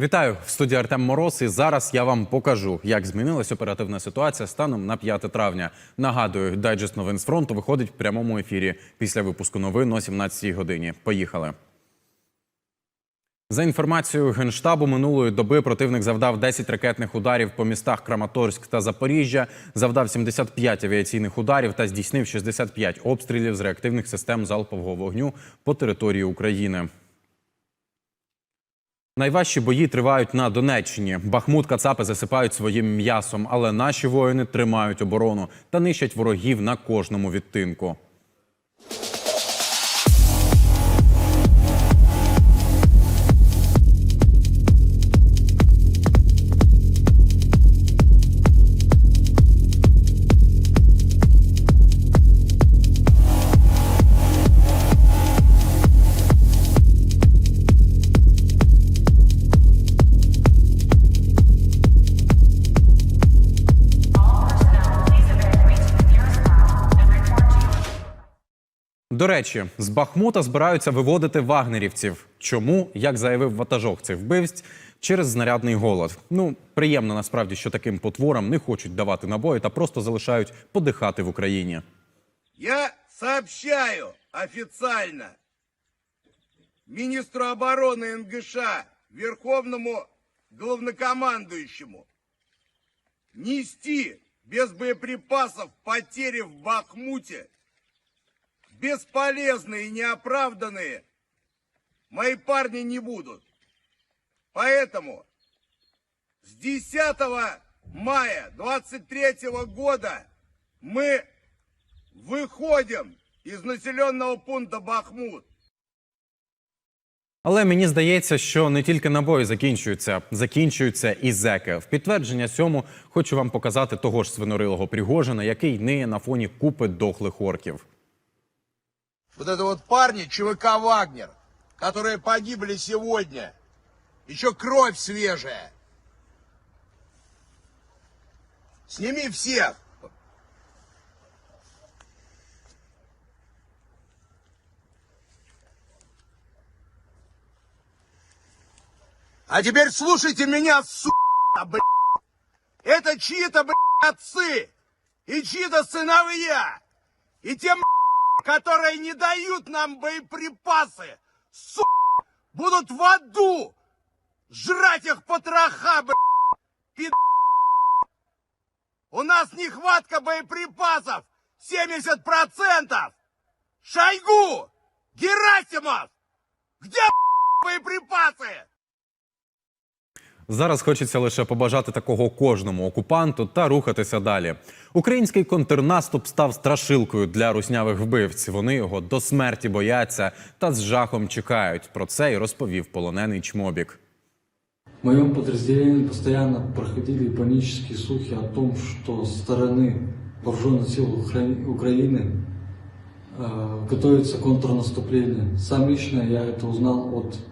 Вітаю в студії Артем Мороз. І зараз я вам покажу, як змінилась оперативна ситуація станом на 5 травня. Нагадую, дайджест новин з фронту виходить в прямому ефірі після випуску новин о 17 годині. Поїхали. За інформацією Генштабу минулої доби противник завдав 10 ракетних ударів по містах Краматорськ та Запоріжжя, завдав 75 авіаційних ударів та здійснив 65 обстрілів з реактивних систем залпового вогню по території України. Найважчі бої тривають на Донеччині. Бахмут кацапи засипають своїм м'ясом, але наші воїни тримають оборону та нищать ворогів на кожному відтинку. До речі, з Бахмута збираються виводити вагнерівців. Чому, як заявив ватажок цих вбивць, через знарядний голод. Ну приємно насправді, що таким потворам не хочуть давати набої та просто залишають подихати в Україні. Я сообщаю официально министру обороны НГШ, верховному главнокомандующему, нести без боеприпасов потери в Бахмуте, бесполезные и неоправданные, мои парни не будут. Поэтому с 10 мая 23 года мы выходим из населенного пункта Бахмут. Але мені здається, що не тільки набої закінчуються, закінчуються і зеки. В підтвердження цьому хочу вам показати того ж свинорилого Пригожина, який ниє на фоні купи дохлих орків. Вот это вот парни ЧВК «Вагнер», которые погибли сегодня. Еще кровь свежая. Сними всех. А теперь слушайте меня, сука, блядь. Это чьи-то, блядь, отцы и чьи-то сыновья. И те, блядь, которые не дают нам боеприпасы, сука, будут в аду жрать их потроха, блядь. У нас нехватка боеприпасов 70%. Шойгу! Герасимов! Где блядь, боеприпасы? Зараз хочеться лише побажати такого кожному окупанту та рухатися далі. Український контрнаступ став страшилкою для руснявих вбивць. Вони його до смерті бояться та з жахом чекають. Про це й розповів полонений чмобік. В моем подразделении постоянно проходили панические слухи о том, что со стороны вооруженных сил Укра- Украины э, готовится контрнаступление. Сам лично я это узнал от э, к-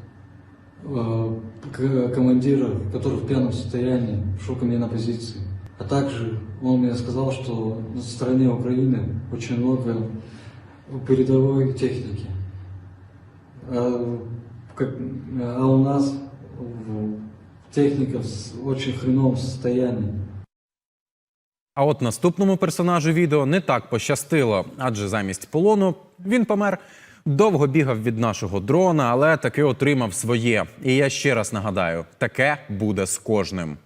командира, который в пьяном состоянии шел ко мне на позиции. А также он мне сказал, что на стороне Украины очень много передовой техники. А, как- а у нас техника в очень хреновом состоянии. А от наступному персонажу відео не так пощастило, адже замість полону він помер. Довго бігав від нашого дрона, але таки отримав своє. І я ще раз нагадаю: таке буде з кожним.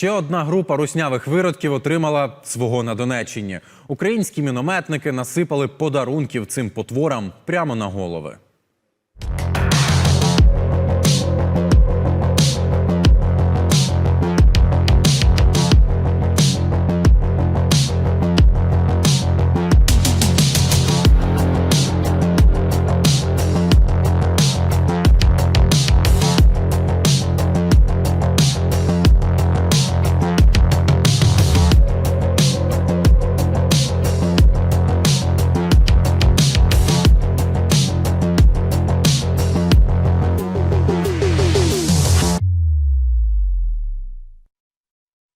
Ще одна група руснявих виродків отримала свого на Донеччині. Українські мінометники насипали подарунків цим потворам прямо на голови.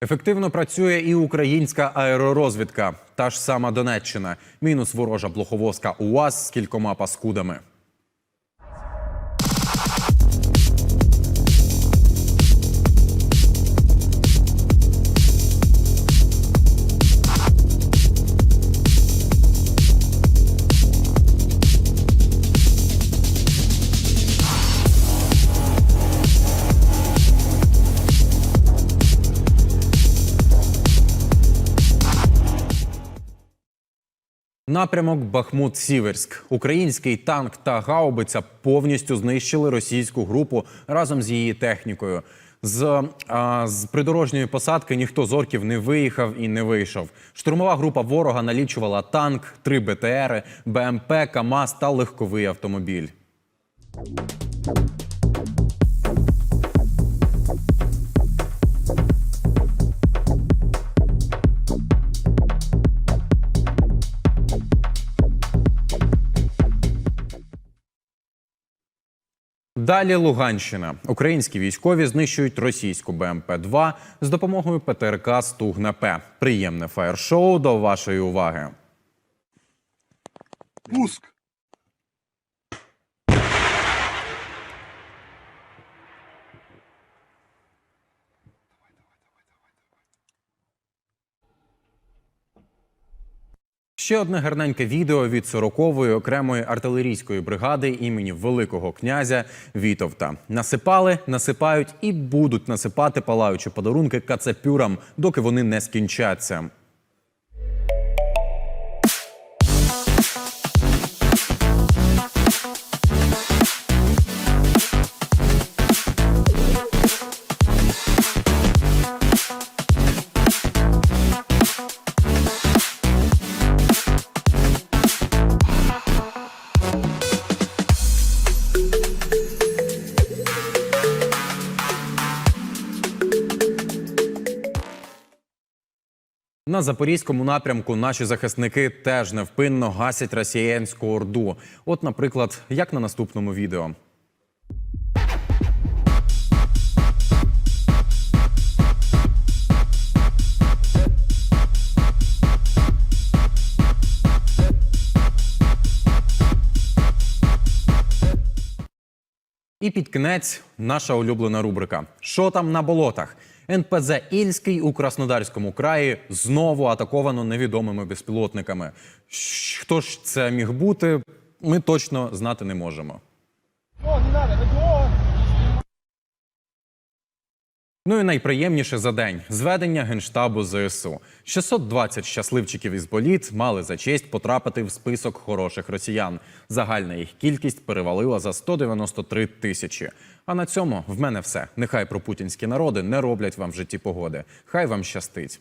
Ефективно працює і українська аеророзвідка. Та ж сама Донеччина. Мінус ворожа блоховозка УАЗ з кількома паскудами. Напрямок Бахмут-Сіверськ. Український танк та гаубиця повністю знищили російську групу разом з її технікою. З, а, з придорожньої посадки ніхто з орків не виїхав і не вийшов. Штурмова група ворога налічувала танк, три БТРи, БМП, КАМАЗ та легковий автомобіль. Далі Луганщина. Українські військові знищують російську БМП-2 з допомогою ПТРК Стугна П. Приємне фаєр-шоу до вашої уваги. Пуск. Ще одне гарненьке відео від 40-ї окремої артилерійської бригади імені Великого князя Вітовта. Насипали, насипають і будуть насипати палаючі подарунки кацапюрам, доки вони не скінчаться. На запорізькому напрямку наші захисники теж невпинно гасять росіянську орду. От, наприклад, як на наступному відео. І під кінець наша улюблена рубрика: Що там на болотах? НПЗ Ільський у Краснодарському краї знову атаковано невідомими безпілотниками. Хто ж це міг бути? Ми точно знати не можемо. Ну і найприємніше за день зведення генштабу ЗСУ. 620 щасливчиків із боліт мали за честь потрапити в список хороших росіян. Загальна їх кількість перевалила за 193 тисячі. А на цьому в мене все. Нехай пропутінські народи не роблять вам в житті погоди. Хай вам щастить.